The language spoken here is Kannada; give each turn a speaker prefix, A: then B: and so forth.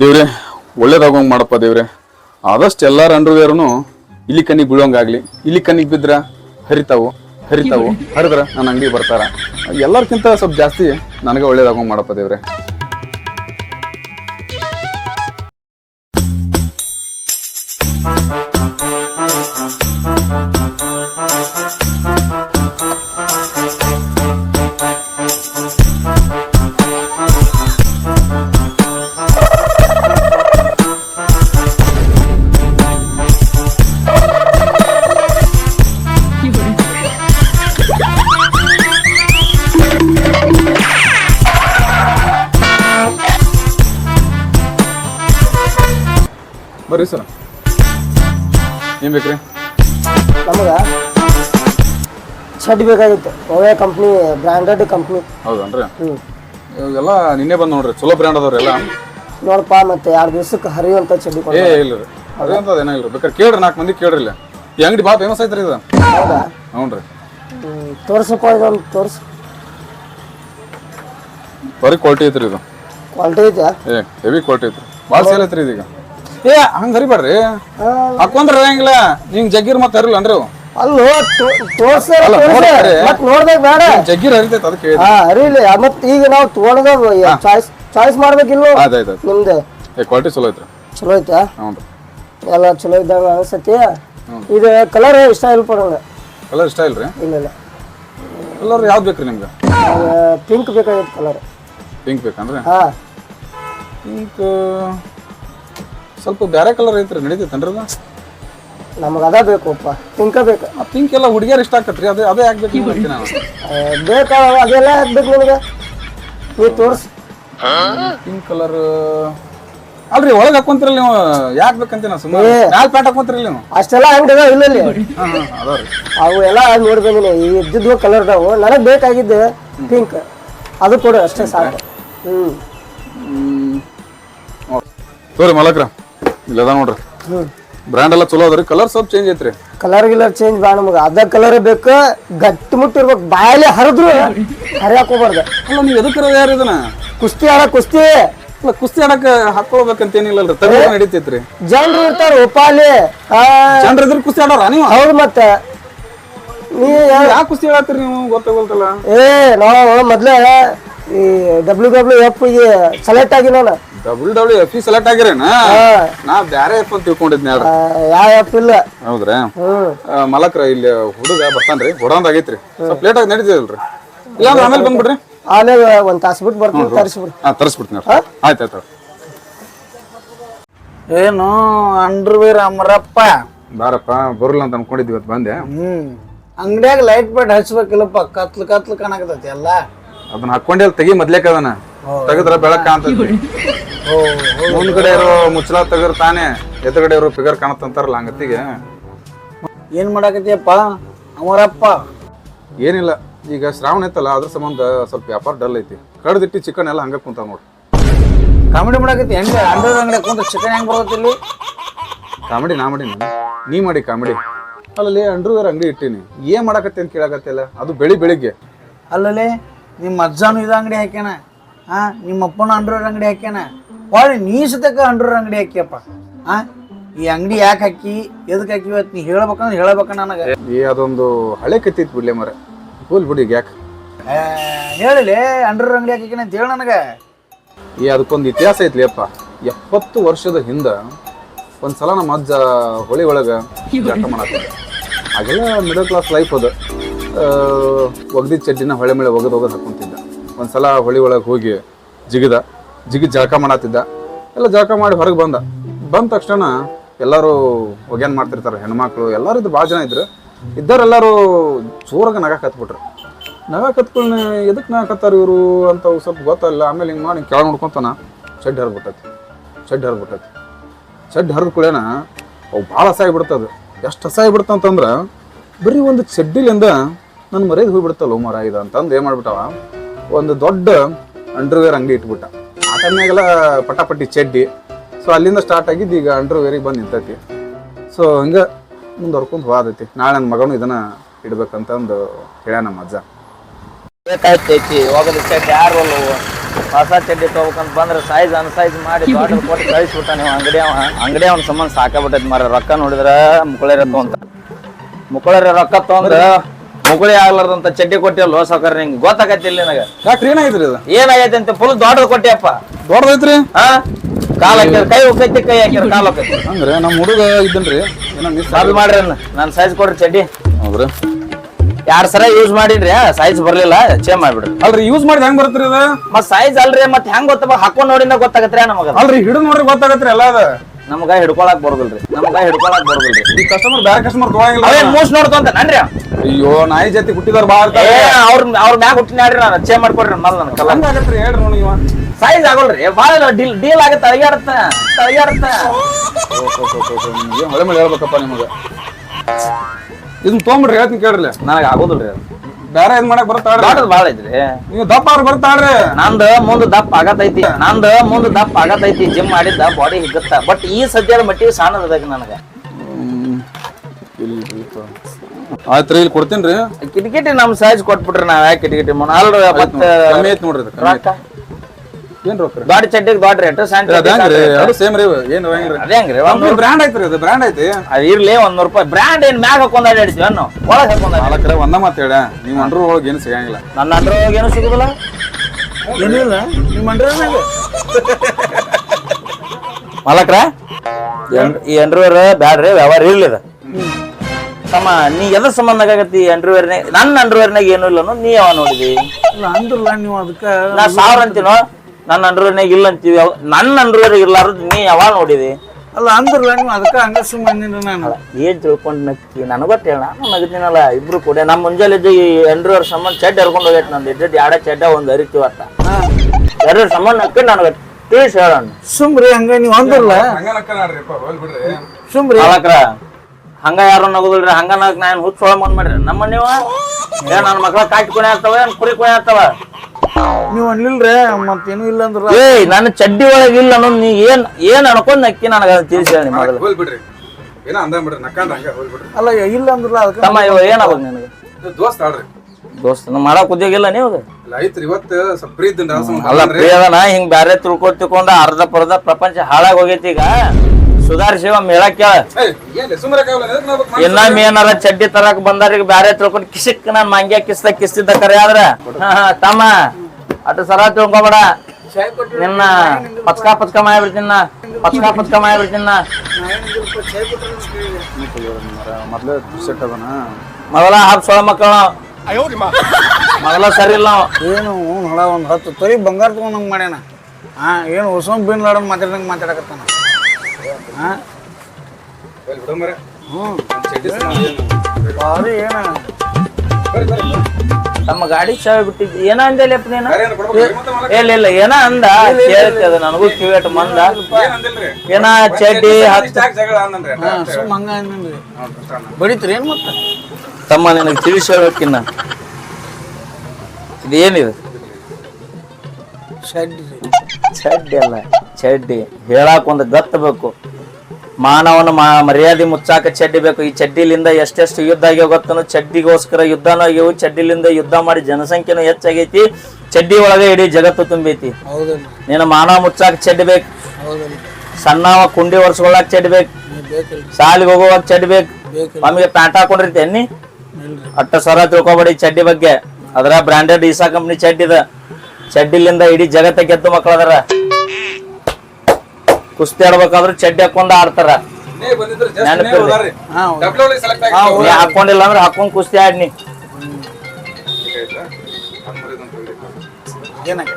A: ದೇವ್ರೆ ಒಳ್ಳೇದಾಗೋಂಗೆ ಮಾಡಪ್ಪ ದೇವ್ರೆ. ಆದಷ್ಟು ಎಲ್ಲಾರ ಅಂಡರ್ವೇರ್ನು ಇಲ್ಲಿ ಕಣ್ಣಿಗೆ ಬೀಳೋಂಗಾಗ್ಲಿ. ಇಲ್ಲಿ ಕಣ್ಣಿಗೆ ಬಿದ್ರ ಹರಿತಾವು ಹರಿತಾವು, ಹರಿದ್ರ ನನ್ನ ಅಂಗಡಿ ಬರ್ತಾರ. ಎಲ್ಲರ್ಕಿಂತ ಸ್ವಲ್ಪ ಜಾಸ್ತಿ ನನಗೆ ಒಳ್ಳೇದಾಗೋಂಗೆ ಮಾಡಪ್ಪ ದೇವ್ರೆ. ಬರ್ರಿ ಸರ್. ಬೇಕು ಬೇಕ್ರಿ?
B: ನಮಗೆ ಶರ್ಟ್ ಬೇಕಾಗಿತ್ತು. ಒಳ್ಳೆ ಕಂಪ್ನಿ ಬ್ರ್ಯಾಂಡೆಡ್ ಕಂಪ್ನಿ
A: ಹೌದನ್ರಿ?
B: ಹ್ಞೂ
A: ಇವಾಗೆಲ್ಲ ನಿನ್ನೆ ಬಂದು ನೋಡ್ರಿ ಚಲೋ ಬ್ರ್ಯಾಂಡ್ ಅದಾವ್ರಿ ಎಲ್ಲ
B: ನೋಡಪ್ಪ ಮತ್ತೆ ಎರಡು ದಿವ್ಸಕ್ಕೆ ಹರಿಯುವಂಥ ಚಡ್ಡಿ
A: ಏ
B: ಕೊಡ
A: ಇಲ್ಲ ರೀ ಅದೇಂತ ಏನೋ ಇಲ್ಲ ಬೇಕಾದ್ರೆ ಕೇಳ್ರಿ ನಾಲ್ಕು ಮಂದಿ ಕೇಳ್ರಿ ಇಲ್ಲ. ಈ ಅಂಗಡಿ ಭಾಳ ಫೇಮಸ್ ಐತ್ರಿ ಇದು.
B: ಹೌದಾ?
A: ಹ್ಞೂ ರೀ
B: ತೋರ್ಸಪ್ಪ ಇದೊಂದು ತೋರ್ಸು.
A: ಬರೀ ಕ್ವಾಲಿಟಿ ಐತ್ರಿ ಇದು.
B: ಕ್ವಾಲಿಟಿ ಐತೆ
A: ಏ ಹೆವಿ ಕ್ವಾಲಿಟಿ ಐತ್ರಿ. ಭಾಳ ಸೇಲ್ ಐತ್ರಿ ಇದೀಗ. ಏ ಹಂಗ ಹರಿಬೇಡ್ರಿ. ಹಾಕೊಂಡ್ರ ಇರಂಗಿಲ್ಲ ನಿಂಗ್ ಜಗ್ಗಿರ್ ಮತ್ತೆ ಹರಿಲ್ಲ ಅನ್ರಿ ಅವು.
B: ಅಲ್ಲೋ ತೋರ್ಸ
A: ಅಲ್ಲ, ನೋಡ್ತಾರೆ.
B: ಮತ್ತೆ ನೋಡ್ಬೇಕು ಬೇಡ.
A: ಜಗ್ಗಿರ್ ಹರಿತೈತೆ ಅದಕ್ಕೆ
B: ಹಾ ಅರಿಲಿ ಈಗ ನಾವು ತೊಗೊಂಡ ಚಾಯ್ಸ್ ಚಾಯ್ಸ್ ಮಾಡ್ಬೇಕಿಲ್ಲ
A: ಆಯ್ತು ಆಯ್ತು
B: ನಿಮ್ದು.
A: ಏ ಕ್ವಾಲಿಟಿ ಚಲೋ ಐತ್ರಿ.
B: ಚಲೋ ಐತಾ?
A: ಹ್ಞೂ ರೀ.
B: ಎಲ್ಲ ಚಲೋ ಇದ್ದಂಗ ಅನ್ಸತಿ ಇದು ಕಲರ್ ಇಷ್ಟ ಇಲ್ಲ ಪಡಂಗ
A: ಕಲರ್ ಇಷ್ಟ ಇಲ್ರಿ?
B: ಇಲ್ಲ ಇಲ್ಲ.
A: ಕಲರ್ ಯಾವ್ದು ಬೇಕ್ರಿ ನಿಮ್ಗೆ?
B: ಪಿಂಕ್ ಬೇಕಾಗಿತ್ತು ಕಲರ್
A: ಪಿಂಕ್ ಬೇಕಂದ್ರೆ
B: ಹಾ.
A: ಪಿಂಕ್ ಸ್ವಲ್ಪ ಬೇರೆ ಕಲರ್ ಐತ್ರಿ ನಡೀತೈತೇನ್ರಿ ಅದು?
B: ನಮಗ ಅದ ಬೇಕಪ್ಪ ಪಿಂಕ ಬೇಕು.
A: ಆ ಪಿಂಕ್ ಎಲ್ಲ ಹುಡುಗಿಯರ್ ಇಷ್ಟ ಆಕತ್ರಿ ಅದೇ ಅದೇ ಆಗ್ಬೇಕು ಅಂತೀನಿ ನಾನು.
B: ಬೇಕಾ ಅದೆಲ್ಲ ಹಾಕ್ಬೇಕು ನಿನಗೆ ನೀವು ತೋರಿಸಿ.
A: ಪಿಂಕ್ ಕಲರ್ ಅಲ್ರಿ ಒಳಗೆ ಹಾಕೊಂತಿರಲ್ಲ ನೀವು ಯಾಕೆ ಬೇಕಂತ ನಾ ಸುಮ್ಮನೆ ಮ್ಯಾಲ್ ಪ್ಯಾಂಟ್ ಹಾಕೊಂತಿರಲ್ಲ ನೀವು?
B: ಅಷ್ಟೆಲ್ಲ ಅಂಗಡಿ ಅದಾವ ಇಲ್ಲ ಇಲ್ಲಿ.
A: ಹಾಂ ಹಾಂ ಅದಾವ್ರಿ
B: ಅವು ಎಲ್ಲ ನೋಡ್ಬೇಕು ಈ ಇದ್ದಿದ್ವು ಕಲರ್ ಅದಾವು ನನಗೆ ಬೇಕಾಗಿದ್ದು ಪಿಂಕ್ ಅದು ಕೊಡು ಅಷ್ಟೇ ಸಾಕು. ಹ್ಞೂ
A: ತೋರಿ ಮಲಕ್ರ. ಇಲ್ಲ ಅದ ನೋಡ್ರಿ. ಬ್ರ್ಯಾಂಡ್ ಎಲ್ಲ ಚಲೋ ಅದ್ರಿ ಕಲರ್ ಸ್ವಲ್ಪ ಚೇಂಜ್ ಐತ್ರಿ.
B: ಕಲರ್ ಗಿಲರ್ ಚೇಂಜ್ ಬೇಡ ನಮಗೆ. ಅದ ಕಲರ್ ಬೇಕು ಗಟ್ಟಿ ಮುಟ್ಟಿರ್ಬೇಕು ಬಾಯಲ್ಲಿ ಹರಿದ್ರು ಹರಿಯಾಕ ಹೋಗ್ಬಾರ್ದು.
A: ಅಲ್ಲ ನೀವು ಎದಕ್ಕೆ ಯಾರು ಇದನ್ನ?
B: ಕುಸ್ತಿ ಆಡ ಕುಸ್ತಿ.
A: ಅಲ್ಲ ಕುಸ್ತಿ ಆಡಕ್ ಹಾಕೊಳ್ಬೇಕಂತ ಏನಿಲ್ಲಲ್ರಿ ತಗ ನಡೀತೈತ್ರಿ.
B: ಜನರು ಇರ್ತಾರ ಉಪಾಲಿ.
A: ಜನರ ಎದುರು ಕುಸ್ತಿ ಆಡೋರ ನೀವು?
B: ಹೌದು ಮತ್ತೆ. ನೀ
A: ಯಾಕೆ ಕುಸ್ತಿ ಆಡತ್ತೀರಿ ನೀವು? ಗೊತ್ತಾಗೋಲ್ತಲ್ಲ.
B: ಏ ನಾವು ಮೊದ್ಲೇ ಈ ಡಬ್ಲ್ಯೂ ಡಬ್ಲ್ಯೂ ಎಫ್ಗೆ ಸೆಲೆಕ್ಟ್ ಆಗಿನಲ್ಲ ನಾನು
A: ಡಬ್ಲ್ಯೂ ಡಬ್ಲ್ಯೂ ಎಫ್ ಸೆಲೆಕ್ಟ್ ಆಗಿರೇನ? ನಾ ಬ್ಯಾರೆ ಎಫ್ ಅಂತ ತಿಳ್ಕೊಂಡಿದ್ನ
B: ಯಾವ ಎಫ್ ಇಲ್ಲ.
A: ಹೌದ್ರಾ? ಮಲಕ್ರ ಇಲ್ಲಿ ಹುಡುಗ ಬರ್ತಾನ್ರಿ ಹೊಡೋಂದ್ ಆಗೈತ್ರಿ. ಸ್ವಲ್ಪ ಲೇಟ್ ಆಗಿ ನಡೀತದಲ್ರಿ. ಇಲ್ಲ ಆಮೇಲೆ ಬಂದ್ಬಿಡ್ರಿ.
B: ಆಮೇಲೆ ಒಂದ್ ತಾಸು ಬಿಟ್ಟು ಬರ್ತೀನಿ ತರಿಸ್ಬಿಡ್ರಿ
A: ಹಾ ತರಿಸ್ಬಿಡ್ತೀನಿ ಆಯ್ತು ಆಯ್ತು
C: ಏನು ಅಂಡರ್ವೇರ್ ಅಮರಪ್ಪ?
A: ಬಾರಪ್ಪ ಬರಲ್ಲ ಅಂತ ಅನ್ಕೊಂಡಿದ್ವಿ ಇವತ್ತು ಬಂದೆ.
C: ಹ್ಮ್. ಅಂಗಡಿಯಾಗ ಲೈಟ್ ಬೈಟ್ ಹಚ್ಬೇಕಿಲ್ಲಪ್ಪ. ಕತ್ಲು ಕತ್ಲು ಕಾಣಕತ್ತೈತಿ ಎಲ್ಲ.
A: ಅದನ್ನ ಹಾಕೊಂಡೆ ತೆಗಿ ಮೊದ್ಲೇಕ ಅದನ್ನ ತೆಗದ್ರ ಬೆಳಕ್ ಕಾಣ್ತೈತಿ ಮುಂದ್ಗಡೆ ಇರೋ ಮುಚ್ಚಲ ತೆಗರ್ ತಾನೆ ಎದುರುಗಡೆ ಇರೋ ಫಿಗರ್ ಕಾಣತ್ತಂತಾರಲ್ಲ ಹಂಗತ್ತಿಗೆ
C: ಏನ್ ಮಾಡಾಕತ್ತೀಯಪ್ಪ? ಅಮರಪ್ಪ.
A: ಏನಿಲ್ಲ ಈಗ ಶ್ರಾವಣ ಐತಲ್ಲ ಅದ್ರ ಸಂಬಂಧ ಸ್ವಲ್ಪ ವ್ಯಾಪಾರ ಡಲ್ ಐತಿ. ಕಡ್ದಿಟ್ಟಿ ಚಿಕನ್ ಎಲ್ಲ ಹಂಗ ಕುಂತ ನೋಡ್ರಿ
C: ಕಾಮಿಡಿ ಮಾಡಾಕತ್ತಿ? ಹೆಂಗ ಅಂಡರ್ ಅಂಗಡಿ ಕುಂತ ಚಿಕನ್ ಹೆಂಗ್ ಬರ್ತಿಲ್ಲ
A: ಕಾಮಿಡಿ ನಾ ಮಾಡಿ ನೀ ಮಾಡಿ ಕಾಮಿಡಿ. ಅಲ್ಲಲ್ಲಿ ಅಂಡ್ರವೇರ್ ಅಂಗಡಿ ಇಟ್ಟಿನಿ. ಏನ್ ಮಾಡಾಕತ್ತಿ ಅಂತ ಕೇಳಾಕತ್ತಿಲ್ಲ. ಅದು ಬೆಳಿ ಬೆಳಿಗ್ಗೆ.
C: ಅಲ್ಲಲ್ಲಿ ನಿಮ್ಮ ಅಜ್ಜಾನು ಇದು ಅಂಗಡಿ ಹಾಕ್ಯಾನ? ಹಾಂ ನಿಮ್ಮ ಅಪ್ಪನ ಅಂಡರ್ವೇರ್ ಅಂಗಡಿ ಹಾಕ್ಯಾನ? ಹೊಳ್ಳಿ ನೀ ಸತಕ ಅಂಗಡಿ ಹಾಕ್ಯಪ್ಪ. ಹಾಂ ಈ ಅಂಗಡಿ ಯಾಕೆ ಹಾಕಿ ಎದಕ್ಕೆ ಹಾಕಿ ಇವತ್ತು ನೀ ಹೇಳ್ಬೇಕಂದ್ರೆ ಹೇಳ್ಬೇಕ ನನಗೆ.
A: ಈ ಅದೊಂದು ಹಳೆ ಕತ್ತಿತ್ತು ಬಿಡ್ಲೆ ಮರ ಹೋಲ್ ಬಿಡಿ ಯಾಕೆ?
C: ಹೇಳಲಿ ಅಂಡ್ರೋರ್ ಅಂಗಡಿ ಹಾಕಿನ ಅಂತ ಹೇಳ ನನಗೆ.
A: ಏ ಅದಕ್ಕೊಂದು ಇತಿಹಾಸ ಐತ್ಲಿ ಅಪ್ಪ. ಎಪ್ಪತ್ತು ವರ್ಷದ ಹಿಂದೆ ಒಂದ್ಸಲ ನಮ್ಮ ಅಜ್ಜ ಹೊಳಿ ಒಳಗೆ ಮಾಡತ್ತಿದ್ದ ಅದೆಲ್ಲ ಮಿಡಲ್ ಕ್ಲಾಸ್ ಲೈಫ್ ಅದು. ಒಗ್ದಿದ್ದ ಚಡ್ಡಿನ ಹೊಳೆ ಮೇಲೆ ಒಗೆದು ಹೋಗೋದು ಹಾಕೊಂತಿದ್ದ. ಒಂದ್ಸಲ ಹೊಳಿ ಒಳಗೆ ಹೋಗಿ ಜಿಗಿದ, ಜಿಗಿ ಜಳಕ ಮಾಡತ್ತಿದ್ದ ಎಲ್ಲ ಜಳಕ ಮಾಡಿ ಹೊರಗೆ ಬಂದ. ಬಂದ ತಕ್ಷಣ ಎಲ್ಲರೂ ಒಗ್ಯಾನ್ ಮಾಡ್ತಿರ್ತಾರೆ ಹೆಣ್ಮಕ್ಳು, ಎಲ್ಲರೂ ಇದು ಭಾಳ ಜನ ಇದ್ರು. ಇದ್ದಾರೆಲ್ಲರೂ ಜೋರಾಗ ನಗ ಕತ್ಬಿಟ್ರು. ನಗ ಕತ್ಕೊಳ್ಳಿ ಎದಕ್ಕೆ ನಗ ಕತ್ತಾರ ಇವರು ಅಂತ ಸ್ವಲ್ಪ ಗೊತ್ತಲ್ಲ. ಆಮೇಲೆ ಹಿಂಗೆ ಮಾಡಿ ಕೆಳಗೆ ನೋಡ್ಕೊತಾನ ಶೆಡ್ ಹರಿಬಿಟ್ಟೈತಿ ಶೆಡ್ ಹರಿಬಿಟ್ಟೈತಿ ಶೆಡ್ ಹರಿದ ಕೂಡೇನ ಅವು ಭಾಳ ಹಸಾಗಿ ಬಿಡ್ತದ ಎಷ್ಟು ಹಸಾಗಿ ಬಿಡ್ತಂತಂದ್ರೆ ಬರೀ ಒಂದು ಚಡ್ಡಿಲಿಂದ ನನ್ನ ಮರ್ಯಾದೆ ಹೋಗ್ಬಿಡ್ತಲ್ಲ ಮರ ಇದು ಅಂತಂದು ಏನು ಮಾಡ್ಬಿಟ್ಟವ ಒಂದು ದೊಡ್ಡ ಅಂಡರ್ವೇರ್ ಅಂಗಡಿ ಇಟ್ಬಿಟ್ಟ. ಆ ಟೈಮ್ನಾಗೆಲ್ಲ ಪಟಾಪಟ್ಟಿ ಚಡ್ಡಿ. ಸೊ ಅಲ್ಲಿಂದ ಸ್ಟಾರ್ಟ್ ಆಗಿದ್ದು ಈಗ ಅಂಡರ್ವೇರಿಗೆ ಬಂದು ನಿಂತೈತಿ. ಸೊ ಹಂಗೆ ಮುಂದುವರ್ಕೊಂಡು ಹೋದೈತಿ ನಾಳೆ ನನ್ನ ಮಗನು ಇದನ್ನ ಇಡ್ಬೇಕಂತಂದು ಹೇಳ ನಮ್ಮ ಅಜ್ಜ.
C: ಬೇಕಾಯ್ತೈತಿ ಹೋಗದ ಚಟ್ ಯಾರು
D: ಹೊಸ ಚಡ್ಡಿ ತಗೋಬೇಕಂತ ಬಂದ್ರೆ ಸೈಜ್ ಅನ್ಸೈಜ್ ಮಾಡಿ ಆರ್ಡರ್ ಕೊಟ್ಟು ಕಳಿಸ್ಬಿಟ್ಟ ನೀವು ಅಂಗಡಿ ಅವ. ಅಂಗಡಿ ಅವನ ಸಂಬಂಧ ಸಾಕಾಗ್ಬಿಟ್ಟೈತಿ ಮಾರ ರೊಕ್ಕ ನೋಡಿದ್ರೆ ಮುಕ್ಕಳೇರ ಅಂತ ಮುಕ್ಕಳೇರ ರೊಕ್ಕ ತಗೊಂಡ್ರ ಮುಗುಳಿ ಆಗ್ಲಾರ್ದಂತ ಚಡ್ಡಿ ಕೊಟ್ಟಿಲ್ಲ ಸಾಕರ್ ನಿಂಗೆ ಗೊತ್ತಾಗತ್ತಿಲ್ಲ ನನಗೆ?
A: ಡಾಕ್ಟ್ರ್ ಏನಾಗೈತ್ರಿ ಇದು?
D: ಏನಾಗೈತೆ ಅಂತ ಫುಲ್ ದೊಡ್ಡದು ಕೊಟ್ಟಿಯಪ್ಪ.
A: ದೊಡ್ಡದೈತ್ರಿ?
D: ಹಾ ಕಾಲ್ ಹಾಕಿರ ಕೈ ಹೋಗೈತಿ ಕೈ ಹಾಕಿರ ಕಾಲ್ ಹೋಗೈತಿ
A: ಅಂದ್ರೆ ನಮ್ಮ ಹುಡುಗ ಇದ್ದನ್ರಿ. ಏನೋ ಮಿಸ್
D: ಸಾಲ್ ಮಾಡ್ರಿ ನಾನು ಸೈಜ್ ಕೊಡ್ರಿ ಚಡ್ಡಿ.
A: ಹೌದ್ರಿ.
D: ಎರಡ್ ಸಲ ಯೂಸ್ ಮಾಡಿನ್ರಿ ಸೈಜ್ ಬರ್ಲಿಲ್ಲ ಚೇಂಜ್ ಮಾಡ್ಬಿಡ್ರಿ
A: ಅಲ್ರಿ ಯೂಸ್ ಮಾಡಿದ ಹೆಂಗ್ ಬರ್ತ್ರಿ ಅದ
D: ಮತ್ ಸೈಜ್ ಅಲ್ರಿ ಮತ್ ಹೆಂಗ್ ಗೊತ್ತ ಹಾಕೊಂಡ್ ನೋಡಿನ ಗೊತ್ತಾಗತ್ರಿ ನಮಗ
A: ಅಲ್ರಿ ಹಿಡಿದು ನೋಡ್ರಿ ಗೊತ್ತಾಗತ್ರಿ ಎಲ್ಲ ಅದ.
D: ನಮಗ ಹಿಡ್ಕೊಳಕ್ ಬರೋದಿಲ್ರಿ ನಮಗ ಹಿಡ್ಕೊಳಕ್ ಬರೋದಿಲ್ರಿ.
A: ಈ ಕಸ್ಟಮರ್ ಬೇರೆ ಕಸ್ಟಮರ್ ತಗೊಳಂಗಿಲ್ಲ
D: ಅವೇನ್ ಮೂಸ್ ನೋಡ್ಕೊಂತ ನನ್ರಿ?
A: ಅಯ್ಯೋ ನಾಯಿ ಜಾತಿ ಹುಟ್ಟಿದವ್ರು ಬಾ
D: ಏ ಅವ್ರ ಅವ್ರ ಮ್ಯಾಗ ಹುಟ್ಟಿನಾಡ್ರಿ ನಾನು ಚೇಂಜ್ ಮಾಡ್ಕೊಡ್ರಿ ಮಲ್ ನನ್
A: ಕಲ್ಲ ಹೇಳ್ರಿ ನೋಡಿ ಇವ
D: ಸೈಜ್ ಆಗೋಲ್ರಿ. ಬಾಳ ಡೀಲ್ ಡೀಲ್ ಆಗತ್ತ ಅಳಿಗಾಡತ್ತ
A: ಏನ್ ಹೊಳೆ ಮೇಲೆ ಹೇಳ್ಬೇಕಪ್ಪ ನಿಮಗೆ? ಇದನ್ನ ತೊಗೊಂಬಿಡ್ರಿ ಹೇಳ್ತೀನಿ ಕೇಳ್ರಿ
D: ನನಗೆ ಆಗೋದಿಲ್ರಿ ಅದು.
A: ಬೇರೆ ಇದ್ ಮಾಡಕ್ ಬರ್ತಾಳ್ರಿ
D: ದೊಡ್ಡದ್ ಬಾಳ ಐತ್ರಿ.
A: ನೀವು ದಪ್ಪ ಅವ್ರು ಬರ್ತಾಳ್ರಿ
D: ನಂದ ಮುಂದೆ ದಪ್ಪ ಆಗತೈತಿ ನಂದ ಮುಂದೆ ದಪ್ಪ ಆಗತೈತಿ ಜಿಮ್ ಮಾಡಿದ್ದ ಬಾಡಿ ಹಿಗ್ಗತ್ತ. ಬಟ್ ಈ ಸದ್ಯದ ಮಟ್ಟಿಗೆ ಸಣ್ಣದ ನನಗ.
A: ಆಯ್ತ್ರಿ ಇಲ್ಲಿ ಕೊಡ್ತೀನಿ ರೀ.
D: ಕಿಟಕಿಟಿ ನಮ್ ಸೈಜ್ ಕೊಟ್ಬಿಟ್ರಿ ನಾವ್ ಯಾಕೆ ಕಿಟಕಿಟಿ ಅಲ್ರಿ ಮತ್ತೆ
A: ಐತ್ ನೋಡ್ರಿ.
D: ರೊಕ್ಕ?
A: ಏನ್ ರೊಕ್ಕ?
D: ದೊಡ್ಡ ಚಡ್ಡಿಗೆ ದೊಡ್ಡ ರೇಟ್ ಸಣ್ಣ
A: ಅದ
D: ಚಡ್ಡಿಗ್ rate.
A: ಸೇಮ್ ರೀ. ಏನ್ ಹೆಂಗ್ರಿ?
D: ಅದೇ ಹೆಂಗ್ರಿ? ಒಂದ್
A: ಬ್ರ್ಯಾಂಡ್ ಐತ್ರಿ ಅದು ಬ್ರ್ಯಾಂಡ್ ಐತಿ.
D: ಅದು ಇರ್ಲಿ ಒಂದ್ ನೂರು ರೂಪಾಯಿ. ಬ್ರ್ಯಾಂಡ್ ಏನ್ ಮ್ಯಾಗ ಹಾಕೊಂಡ್ ಅಡ್ಡಿದ್ವಿ ಅನ್ನು ಒಳಗ್ ಹಾಕೊಂಡ್
A: ನಾಲ್ಕರ ಒಂದ ಮಾತು ಹೇಳ. ನೀವು ಅಂಡ್ರ ಒಳಗೆ ಏನು ಸಿಗಂಗಿಲ್ಲ.
D: ನನ್ನ ಅಂಡ್ರ ಏನು ಸಿಗುದಿಲ್ಲ?
C: ಏನಿಲ್ಲ. ನಿಮ್ಮ ಅಂಡ್ರನಾಗ
D: ಮಾಲಕ್ರ ಈ ಅಂಡ್ರವೇರ್ ಬ್ಯಾಡ್ರಿ ವ್ಯವಹಾರ ಇರ್ಲಿದ ತಮ್ಮ ನೀ ಎದ್ರ ಸಂಬಂಧ ಆಗತ್ತಿ ಅಂಡ್ರವೇರ್ನಾಗ ನನ್ನ ಅಂಡ್ರವೇರ್ನಾಗ ಏನು ಇಲ್ಲ ಅನ್ನೋದ್ ನೀ ಯಾವ ನೋಡಿದಿ?
C: ಅಂದ್ರಲ್ಲ ನೀವು ಅದಕ್ಕೆ
D: ನಾ ಸಾವಿರ ಅಂತೀನೋ? ನನ್ನ ಅಂಡ್ರವೇರ್ನಾಗ ಇಲ್ಲ ಅಂತೀವಿ. ಯಾವ- ನನ್ನ ಅಂಡ್ರವೇರ್ ಇರ್ಲಾರ್ದು ನೀ ಯಾವಾಗ ನೋಡಿದಿ?
C: ಅಲ್ಲ ಅಂದ್ರಲ್ಲ ನೀವು ಅದಕ್ಕೆ ಹಂಗ ಸುಮ್ಮನೆ ನಾನು.
D: ಏನ್ ತಿಳ್ಕೊಂಡು ನಕ್ಕಿ? ನನಗೊತ್ತ ಹೇಳ ನಾನು ನಗತೀನಲ್ಲ ಇಬ್ರು ಕೂಡ. ನಮ್ಮ ಮುಂಜಾನೆ ಇದ್ದ ಈ ಎಂಡ್ರವರ್ ಸಂಬಂಧ ಚೆಡ್ ಹರ್ಕೊಂಡು ಹೋಗೈತೆ ನಂದು. ಇದ್ದಿದ್ದು ಯಾಡ ಚೆಡ್ಡ ಒಂದು ಅರಿತೀವಿ ಅತ್ತ ಎರಡು ಸಂಬಂಧ ನಕ್ಕಿ ನನಗೆ ತಿಳಿಸಿ ಹೇಳೋಣ
C: ಸುಮ್ರಿ ಹಂಗ ನೀವು ಅಂದ್ರಲ್ಲ. ಸುಮ್ರಿ.
D: ಮಾಲಕ್ರ ಹಂಗ ಯಾರು ನಗುದಿಲ್ರಿ? ಹಂಗ ನಾಕ್ ನಾನು ಹುಚ್ಚ ಮಂದ್ ಮಾಡ್ರಿ. ನಮ್ಮ ನೀವು? ಏ ನನ್ನ ಮಕ್ಳ ಕಾಟಿ ಕೊನೆ ಆಗ್ತಾವ ಏನ್ ಕುರಿ ಕೊನೆ ಆಗ್ತಾವ?
C: ನೀವು ಅನ್ಲಿಲ್ರೆ ಮತ್ತೇನು ಇಲ್ಲ ಅಂದ್ರೆ
D: ಏಯ್ ನನ್ನ ಚಡ್ಡಿ ಒಳಗೆ ಇಲ್ಲ ಅನ್ನೋದು ನೀ ಏನ್ ಏನ್ ಅನ್ಕೊಂಡ್ ನಕ್ಕಿ ನನಗೆ ಅದನ್ನ ತಿಳಿಸಿ ಹೇಳಿ ಮೊದಲು.
A: ಹೋಗ್ಬಿಡ್ರಿ. ಏನೋ ಅಂದ ಬಿಡ್ರಿ ನಕ್ಕಂಡ ಹಂಗ ಹೋಗ್ಬಿಡ್ರಿ.
C: ಅಲ್ಲ ಇಲ್ಲ ಅಂದ್ರಲ್ಲ ಅದಕ್ಕೆ
D: ತಮ್ಮ ಇವ ಏನಾಗ್ಬೇಕು ನಿನಗೆ?
A: ದೋಸ್ತ ಆಡ್ರಿ
D: ದೋಸ್ತ ನಾ ಮಾಡಕ್ ಉದ್ಯೋಗ ಇಲ್ಲ ನೀವು
A: ಇಲ್ಲ ಐತ್ರಿ ಇವತ್ತು ಸ್ವಲ್ಪ ಫ್ರೀ ಇದ್ದೀನಿ
D: ಅಲ್ಲ ಪ್ರಿಯದನ ಹಿಂಗ್ ಬ್ಯಾರೆ ತಿಳ್ಕೊಂಡ್ ತಿಳ್ಕೊಂಡ ಅರ್ಧ ಪರ್ಧ ಪ್ರಪಂಚ ಹಾಳಾಗ್ ಹೋಗೈತಿ ಈಗ. ಸುಧಾರಿಸಿವ ಒಮ್ಮೆ ಹೇಳಕ್ ಕೇಳ. ಇನ್ನೊಮ್ಮೆ ಏನಾರ ಚಡ್ಡಿ ತರಕ್ ಬಂದಾರ ಈಗ ಬ್ಯಾರೆ ತಿಳ್ಕೊಂಡ್ ಕಿಸಿಕ್ ನಾನ್ ಮಂಗ್ಯ ಕಿಸ್ದ ಕಿಸ್ತಿದ್ದ ಕರೆ ಆದ್ರ. ಹಾ, ಹಾ, ತಮ್ಮ. ಅಟ್ ಸರ ತಿಳ್ಕೊಬೇಡ ನಿನ್ನ ಪಚ್ಕಾ ಪಚ್ಕಾ ಮಾಡ್ಬಿಡ್ತೀನ. ಪಚ್ಕಾ ಪಚ್ಕಾ ಮಾಡ್ಬಿಡ್ತೀನ.
A: ಮೊದ್ಲೇ ಸೆಟ್ ಅದನ.
D: ಮೊದಲ ಹತ್ತು ಸೊಳ ಮಕ್ಕಳ ಮೊದಲ ಸರಿ ಇಲ್ಲ
C: ಏನು ಅವ್ನು ಒಂದು ಹತ್ತು ತೊರಿ ಬಂಗಾರ ತಗೊಂಡಂಗೆ ಮಾಡ್ಯಾನ. ಹಾ ಏನು ಹೊಸ ಬಿನ್ ಲಾಡನ್ ಮಾತಾಡ್ದಂಗೆ ಮಾತಾಡಕತ್ತಾನ. ಹಾ ಭಾರಿ ಏನ?
D: ತಮ್ಮ ಗಾಡಿ ಚಾವಿ ಬಿಟ್ಟಿದ್ದು. ಏನ ಅಂದೇಲಪ್ಪ ನೀನು? ಇಲ್ಲ ಇಲ್ಲ ಏನ ಅಂದ? ಕೇಳ್ತಿ ಅದು ನನಗೂ ಕಿವೇಟ್ ಮಂದ. ಏನ ಚಡ್ಡಿ
C: ಬಡಿತ್ರಿ ಏನ್ ಮತ್ತ
D: ತಮ್ಮ ನಿನಗೆ ತಿಳಿಸಿ ಹೇಳ್ಬೇಕಿನ್ನ ಇದೇನಿದು?
C: ಚಡ್ಡಿ.
D: ಚಡ್ಡಿ ಅಲ್ಲ ಚಡ್ಡಿ. ಹೇಳಕ್ ಒಂದು ಗತ್ತು ಬೇಕು. ಮಾನವನ ಮಾ ಮರ್ಯಾದೆ ಮುಚ್ಚಾಕ ಚಡ್ಡಿ ಬೇಕು. ಈ ಚಡ್ಡಿಲಿಂದ ಎಷ್ಟೆಷ್ಟು ಯುದ್ಧ ಆಗ್ಯಾವ ಗೊತ್ತನು? ಚಡ್ಡಿಗೋಸ್ಕರ ಯುದ್ಧನೂ ಆಗ್ಯಾವು. ಚಡ್ಡಿಲಿಂದ ಯುದ್ಧ ಮಾಡಿ ಜನಸಂಖ್ಯೆನೂ ಹೆಚ್ಚಾಗೈತಿ. ಚಡ್ಡಿ ಒಳಗೆ ಇಡೀ ಜಗತ್ತು ತುಂಬೈತಿ. ನೀನು ಮಾನವ ಮುಚ್ಚಾಕ ಚಡ್ಡಿ ಬೇಕು. ಸಣ್ಣವ ಕುಂಡಿ ಒರ್ಸ್ಕೊಳಕ್ ಚಡ್ಡಿ ಬೇಕು. ಸಾಲಿಗೆ ಹೋಗುವಾಗ ಚಡ್ಡಿ ಬೇಕು. ನಮಗೆ ಪ್ಯಾಂಟ್ ಹಾಕೊಂಡಿರ್ತಿ
C: ಎನ್ನಿ?
D: ಅಟ್ಟ ಸರ ತಿಳ್ಕೊಬೇಡಿ ಚಡ್ಡಿ ಬಗ್ಗೆ. ಅದರ ಬ್ರಾಂಡೆಡ್ ಈಸಾ ಕಂಪ್ನಿ ಚಡ್ಡಿದ ಚಡ್ಡಿಲಿಂದ ಇಡೀ ಜಗತ್ತ ಗೆದ್ದು ಮಕ್ಕಳದಾರ. ಕುಸ್ತಿ ಆಡ್ಬೇಕಾದ್ರೆ ಚಡ್ಡಿ ಹಾಕೊಂಡ್ ಆಡ್ತಾರ ನೀ ಹಾಕೊಂಡಿಲ್ಲ ಅಂದ್ರೆ ಹಾಕೊಂಡ್ ಕುಸ್ತಿ ಆಡ್ನಿ
C: ಏನಾಗ